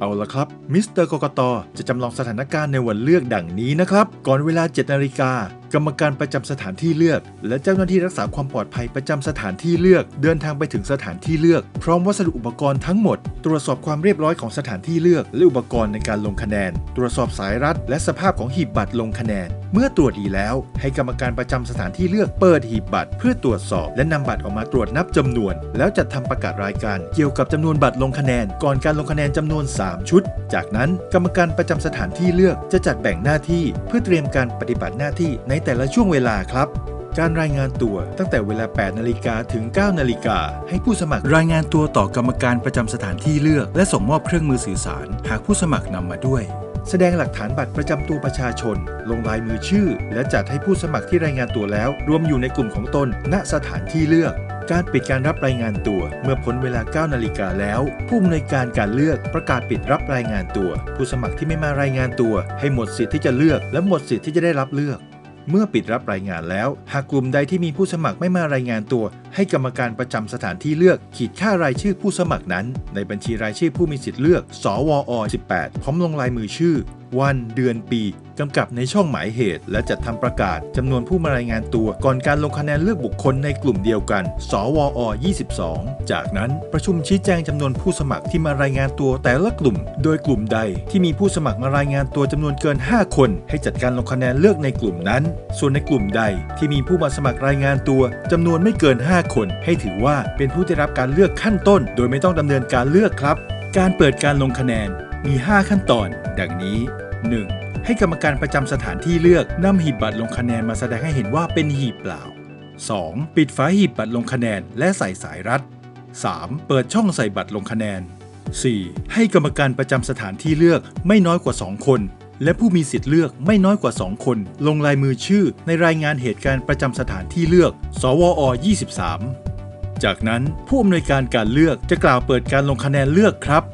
เอาละครับ มิสเตอร์กกตจะจำลองสถานการณ์ในวันเลือกดังนี้นะครับ ก่อนเวลา 7 นาฬิกากรรมการประจำสถานที่เลือก และเจ้าหน้าที่รักษาความปลอดภัยประจำสถานที่เลือก เดินทางไปถึงสถานที่เลือก พร้อมวัสดุอุปกรณ์ทั้งหมด ตรวจสอบความเรียบร้อยของสถานที่เลือก และอุปกรณ์ในการลงคะแนน ตรวจสอบสายรัดและสภาพของหีบบัตรลงคะแนน เมื่อตรวจดีแล้ว ให้กรรมการประจำสถานที่เลือกเปิดหีบบัตร เพื่อตรวจสอบ และนำบัตรออกมาตรวจนับจำนวน แล้วจัดทำประกาศรายการ เกี่ยวกับจำนวนบัตรลงคะแนน ก่อนการลงคะแนนจำนวน 3 ชุด จากนั้นกรรมการประจำสถานที่เลือกจะจัดแบ่งหน้าที่ เพื่อเตรียมการปฏิบัติหน้าที่ในแต่ละช่วงเวลาครับ การรายงานตัวตั้งแต่เวลา 8 นาฬิกาถึง 9 นาฬิกา ให้ผู้สมัครรายงานตัวต่อกรรมการประจำสถานที่เลือก และส่งมอบเครื่องมือสื่อสาร หากผู้สมัครนำมาด้วย แสดงหลักฐานบัตรประจำตัวประชาชน ลงลายมือชื่อ และจัดให้ผู้สมัครที่รายงานตัวแล้ว รวมอยู่ในกลุ่มของตน ณสถานที่เลือกการปิดการรับรายงานตัวเมื่อพ้นเวลา 9 นาฬิกาแล้ว ผู้อำนวยการการเลือกประกาศปิดรับรายงานตัว ผู้สมัครที่ไม่มารายงานตัว ให้หมดสิทธิ์ที่จะเลือก และหมดสิทธิ์ที่จะได้รับเลือก เมื่อปิดรับรายงานแล้ว หากกลุ่มใดที่มีผู้สมัครไม่มารายงานตัวให้กรรมการประจำสถานที่เลือกขีดค่ารายชื่อผู้สมัครนั้น ในบัญชีรายชื่อผู้มีสิทธิ์เลือก สวอ 18 พร้อมลงลายมือชื่อ วัน เดือน ปี กำกับในช่องหมายเหตุ และจัดทำประกาศจำนวนผู้มารายงานตัวก่อนการลงคะแนนเลือกบุคคลในกลุ่มเดียวกัน สวอ 22 จากนั้นประชุมชี้แจงจำนวนผู้สมัครที่มารายงานตัวแต่ละกลุ่ม โดยกลุ่มใดที่มีผู้สมัครมารายงานตัวจำนวนเกิน 5 คน ให้จัดการลงคะแนนเลือกในกลุ่มนั้น ส่วนในกลุ่มใดที่มีผู้มาสมัครรายงานตัวจำนวนไม่เกิน 5คน ให้ถือว่าเป็นผู้ได้รับการเลือกขั้นต้น โดยไม่ต้องดำเนินการเลือกครับ การเปิดการลงคะแนนมี 5 ขั้นตอน ดังนี้ 1. ให้กรรมการประจำสถานที่เลือกนำหีบบัตรลงคะแนนมาแสดงให้เห็นว่าเป็นหีบเปล่า 2. ปิดฝาหีบบัตรลงคะแนนและใส่สายรัด 3. เปิดช่องใส่บัตรลงคะแนน 4. ให้กรรมการประจำสถานที่เลือกไม่น้อยกว่า 2 คน และผู้มีสิทธิ์เลือกไม่น้อยกว่า 2 คน ลงลายมือชื่อในรายงานเหตุการณ์ประจำสถานที่เลือก สวอ 23 จากนั้นผู้อำนวยการการเลือกจะกล่าวเปิดการลงคะแนนเลือกครับ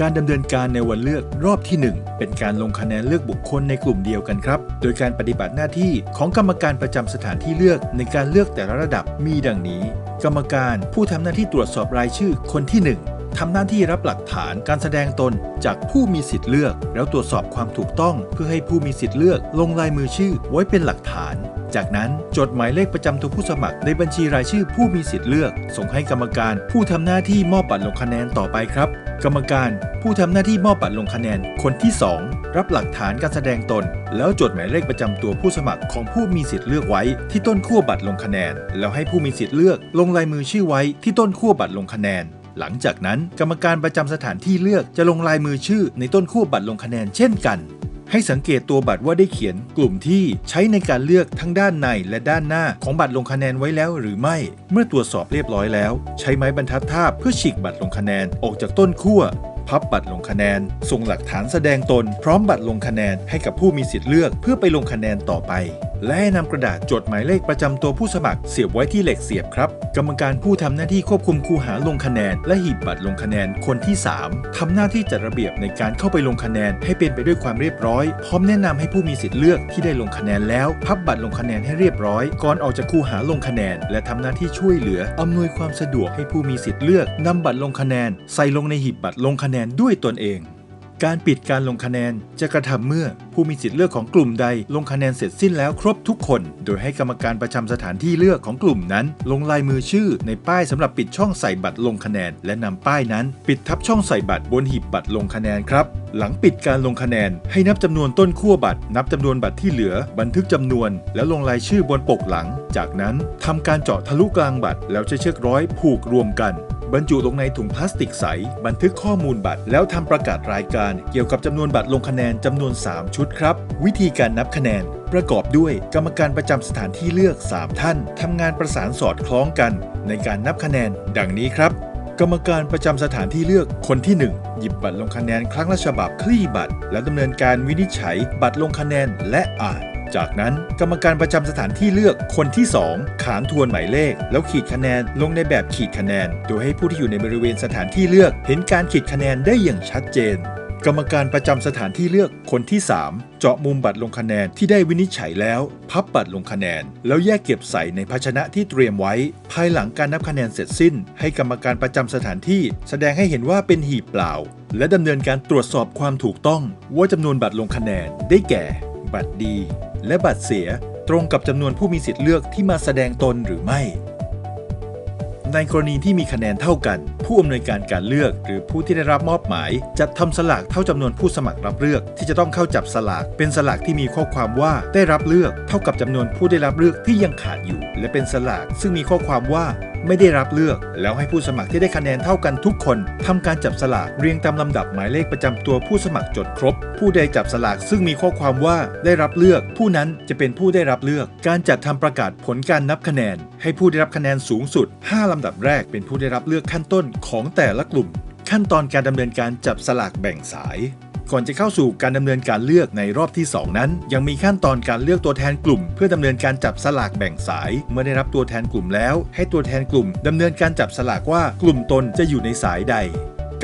การดำเนินการในวันเลือกรอบที่ 1 เป็นการลงคะแนนเลือกบุคคลในกลุ่มเดียวกันครับ โดยการปฏิบัติหน้าที่ของกรรมการประจำสถานที่เลือกในการเลือกแต่ละระดับมีดังนี้ กรรมการผู้ทำหน้าที่ตรวจสอบรายชื่อคนที่ 1 ทำหน้าที่รับหลักฐานการแสดงตนจากผู้มีสิทธิ์เลือก แล้วตรวจสอบความถูกต้องเพื่อให้ผู้มีสิทธิ์เลือกลงลายมือชื่อไว้เป็นหลักฐาน จากนั้นจดหมายเลขประจำตัวผู้สมัครในบัญชีรายชื่อผู้มีสิทธิ์เลือก ส่งให้กรรมการผู้ทำหน้าที่มอบบัตรลงคะแนนต่อไปครับ กรรมการผู้ทำหน้าที่มอบบัตรลงคะแนนคนที่ 2 รับหลักฐานการแสดงตน แล้วจดหมายเลขประจำตัวผู้สมัครของผู้มีสิทธิ์เลือกไว้ ที่ต้นขั้วบัตรลงคะแนน แล้วให้ผู้มีสิทธิ์เลือก ลงลายมือชื่อไว้ที่ต้นขั้วบัตรลงคะแนน หลังจากนั้นกรรมการประจำสถานที่เลือกจะลงลายมือชื่อในต้นขั้วบัตรลงคะแนนเช่นกัน ให้สังเกตตัวบัตรว่าได้เขียนกลุ่มที่ใช้ในการเลือกทั้งด้านในและด้านหน้าของบัตรลงคะแนนไว้แล้วหรือไม่ เมื่อตรวจสอบเรียบร้อยแล้ว ใช้ไม้บรรทัดทาบเพื่อฉีกบัตรลงคะแนนออกจากต้นขั้ว พับบัตรลงคะแนน ส่งหลักฐานแสดงตน พร้อมบัตรลงคะแนนให้กับผู้มีสิทธิ์เลือกเพื่อไปลงคะแนนต่อไป และนำกระดาษจดหมายเลขประจำตัวผู้สมัครเสียบไว้ที่เหล็กเสียบครับ กรรมการผู้ทำหน้าที่ควบคุมคูหาลงคะแนน และหีบบัตรลงคะแนนคนที่ 3ทำหน้าที่จัดระเบียบในการเข้าไปลงคะแนนให้เป็นไปด้วยความเรียบร้อย พร้อมแนะนำให้ผู้มีสิทธิ์เลือกที่ได้ลงคะแนนแล้ว พับบัตรลงคะแนนให้เรียบร้อย ก่อนออกจากคูหาลงคะแนน และทำหน้าที่ช่วยเหลืออำนวยความสะดวกให้ผู้มีสิทธิ์เลือกนำบัตรลงคะแนน ใส่ลงในหีบบัตรลงคะแนนด้วยตนเอง การปิดการลงคะแนนจะกระทำเมื่อผู้มีสิทธิ์เลือกของกลุ่มใดลงคะแนนเสร็จสิ้นแล้วครบทุกคน โดยให้กรรมการประจำสถานที่เลือกของกลุ่มนั้น ลงลายมือชื่อในป้ายสำหรับปิดช่องใส่บัตรลงคะแนน และนำป้ายนั้น ปิดทับช่องใส่บัตรบนหีบบัตรลงคะแนนครับ หลังปิดการลงคะแนน ให้นับจำนวนต้นขั้วบัตร นับจำนวนบัตรที่เหลือ บันทึกจำนวน แล้วลงรายชื่อบนปกหลัง จากนั้นทำการเจาะทะลุกลางบัตรแล้วใช้เชือกร้อยผูกรวมกัน บรรจุลงในถุงพลาสติกใส บันทึกข้อมูลบัตร แล้วทำประกาศรายการ เกี่ยวกับจำนวนบัตรลงคะแนนจำนวน 3 ชุดครับ วิธีการนับคะแนน ประกอบด้วยกรรมการประจำสถานที่เลือก 3 ท่านทำงานประสานสอดคล้องกัน ในการนับคะแนน ดังนี้ครับกรรมการประจำสถานที่เลือกคนที่ 1 หยิบบัตรลงคะแนนครั้งละฉบับคลี่บัตร แล้วดำเนินการวินิจฉัยบัตรลงคะแนนและอ่าน จากนั้นกรรมการประจำสถานที่เลือกคนที่ 2 ขานทวนหมายเลข แล้วขีดคะแนนลงในแบบขีดคะแนน โดยให้ผู้ที่อยู่ในบริเวณสถานที่เลือก เห็นการขีดคะแนนได้อย่างชัดเจน กรรมการประจำสถานที่เลือกคนที่ 3 เจาะมุมบัตรลงคะแนนที่ได้วินิจฉัยแล้ว พับบัตรลงคะแนน แล้วแยกเก็บใส่ในภาชนะที่เตรียมไว้ ภายหลังการนับคะแนนเสร็จสิ้น ให้กรรมการประจำสถานที่ แสดงให้เห็นว่าเป็นหีบเปล่า และดำเนินการตรวจสอบความถูกต้องว่าจำนวนบัตรลงคะแนนได้แก่ บัตรดี และบัตรเสียตรงกับจำนวนผู้มีสิทธิ์เลือกที่มาแสดงตนหรือไม่ ในกรณีที่มีคะแนนเท่ากัน ผู้อำนวยการการเลือก หรือผู้ที่ได้รับมอบหมาย จัดทำสลากเท่าจำนวนผู้สมัครรับเลือก ที่จะต้องเข้าจับสลาก เป็นสลากที่มีข้อความว่าได้รับเลือก เท่ากับจำนวนผู้ได้รับเลือกที่ยังขาดอยู่ และเป็นสลากซึ่งมีข้อความว่า ไม่ได้รับเลือก แล้วให้ผู้สมัครที่ได้คะแนนเท่ากันทุกคนทำการจับสลากเรียงตามลำดับหมายเลขประจำตัวผู้สมัครจดครบ ผู้ใดจับสลากซึ่งมีข้อความว่าได้รับเลือก ผู้นั้นจะเป็นผู้ได้รับเลือก การจัดทำประกาศผลการนับคะแนน ให้ผู้ได้รับคะแนนสูงสุด 5ลำดับแรกเป็นผู้ได้รับเลือกขั้นต้นของแต่ละกลุ่ม ขั้นตอนการดำเนินการจับสลากแบ่งสาย ก่อนจะเข้าสู่การดำเนินการเลือกในรอบที่ 2 นั้น ยังมีขั้นตอนการเลือกตัวแทนกลุ่ม เพื่อดำเนินการจับสลากแบ่งสาย เมื่อได้รับตัวแทนกลุ่มแล้ว ให้ตัวแทนกลุ่มดำเนินการจับสลากว่ากลุ่มตนจะอยู่ในสายใด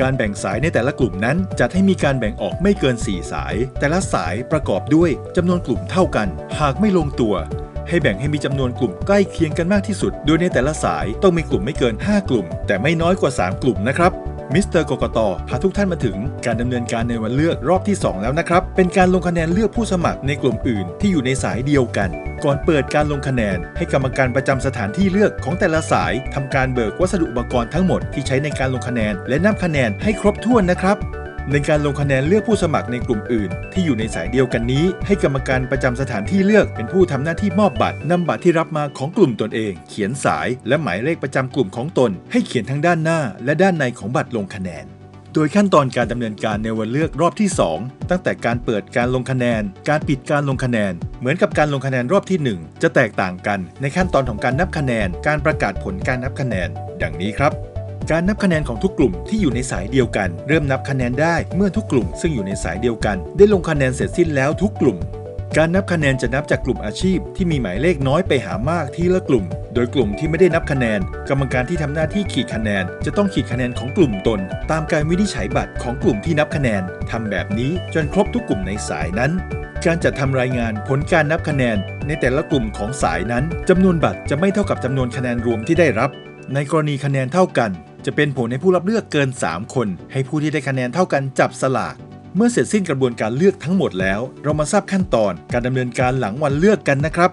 การแบ่งสายในแต่ละกลุ่มนั้นจัดให้มีการแบ่งออกไม่เกิน 4 สาย แต่ละสายประกอบด้วยจำนวนกลุ่มเท่ากัน หากไม่ลงตัว ให้แบ่งให้มีจำนวนกลุ่มใกล้เคียงกันมากที่สุด โดยในแต่ละสายต้องมีกลุ่มไม่เกิน 5 กลุ่ม แต่ไม่น้อยกว่า 3 กลุ่มนะครับ มิสเตอร์กกตพาทุกท่านมาถึงการดำเนินการในวันเลือกรอบที่ 2 แล้วนะครับ เป็นการลงคะแนนเลือกผู้สมัครในกลุ่มอื่นที่อยู่ในสายเดียวกัน ก่อนเปิดการลงคะแนน ให้กรรมการประจำสถานที่เลือกของแต่ละสายทำการเบิกวัสดุอุปกรณ์ทั้งหมดที่ใช้ในการลงคะแนน และนับคะแนนให้ครบถ้วนนะครับ ในการลงคะแนนเลือกผู้สมัครในกลุ่มอื่น ที่อยู่ในสายเดียวกันนี้ ให้กรรมการประจำสถานที่เลือกเป็นผู้ทำหน้าที่มอบบัตรนำบัตรที่รับมาของกลุ่มตนเอง เขียนสายและหมายเลขประจำกลุ่มของตน ให้เขียนทั้งด้านหน้า และด้านในของบัตรลงคะแนนโดยขั้นตอนการดำเนินการในวันเลือกรอบที่ 2 ตั้งแต่การเปิดการลงคะแนน การปิดการลงคะแนน เหมือนกับการลงคะแนนรอบที่ 1 จะแตกต่างกันในขั้นตอนของการนับคะแนน การประกาศผลการนับคะแนน ดังนี้ครับ การนับคะแนนของทุกกลุ่มที่อยู่ในสายเดียวกัน เริ่มนับคะแนนได้เมื่อทุกกลุ่มซึ่งอยู่ในสายเดียวกัน ได้ลงคะแนนเสร็จสิ้นแล้วทุกกลุ่ม การนับคะแนนจะนับจากกลุ่มอาชีพ ที่มีหมายเลขน้อยไปหามากทีละกลุ่ม โดยกลุ่มที่ไม่ได้นับคะแนน กรรมการที่ทำหน้าที่ขีดคะแนน จะต้องขีดคะแนนของกลุ่มตน ตามการวินิจฉัยบัตรของกลุ่มที่นับคะแนนทำแบบนี้จนครบทุกกลุ่มในสายนั้นการจัดทำรายงานผลการนับคะแนน ในแต่ละกลุ่มของสายนั้นจำนวนบัตรจะไม่เท่ากับจำนวนคะแนนรวมที่ได้รับ ในกรณีคะแนนเท่ากัน จะเป็นผลให้ผู้รับเลือกเกิน 3 คน ให้ผู้ที่ได้คะแนนเท่ากันจับสลาก เมื่อเสร็จสิ้นกระบวนการเลือกทั้งหมดแล้ว เรามาทราบขั้นตอนการดำเนินการหลังวันเลือกกันนะครับ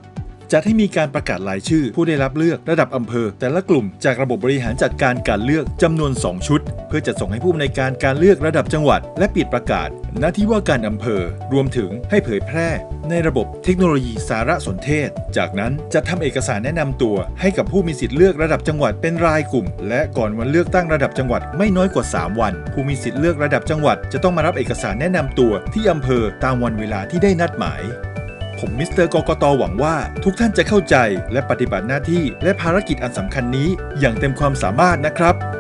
จัดให้มีการประกาศรายชื่อ ผู้ได้รับเลือกระดับอำเภอ แต่ละกลุ่มจากระบบบริหารจัดการการเลือกจำนวน 2 ชุด เพื่อจัดส่งให้ผู้อำนการการเลือกระดับจังหวัด และปิดประกาศ หน้าที่ว่าการอำเภอ รวมถึงให้เผยแพร่ ในระบบเทคโนโลยีสารสนเทศ จากนั้นจะทำเอกสารแนะนำตัว ให้กับผู้มีสิทธิ์เลือกระดับจังหวัดเป็นรายกลุ่ม และก่อนวันเลือกตั้งระดับจังหวัดไม่น้อยกว่า 3 วัน ผู้มีสิทธิ์เลือกระดับจังหวัด จะต้องมารับเอกสารแนะนำตัวที่อำเภอตามวันเวลาที่ได้นัดหมาย ผมมิสเตอร์กกตหวังว่าทุกท่านจะเข้าใจและปฏิบัติหน้าที่และภารกิจอันสำคัญนี้อย่างเต็มความสามารถนะครับ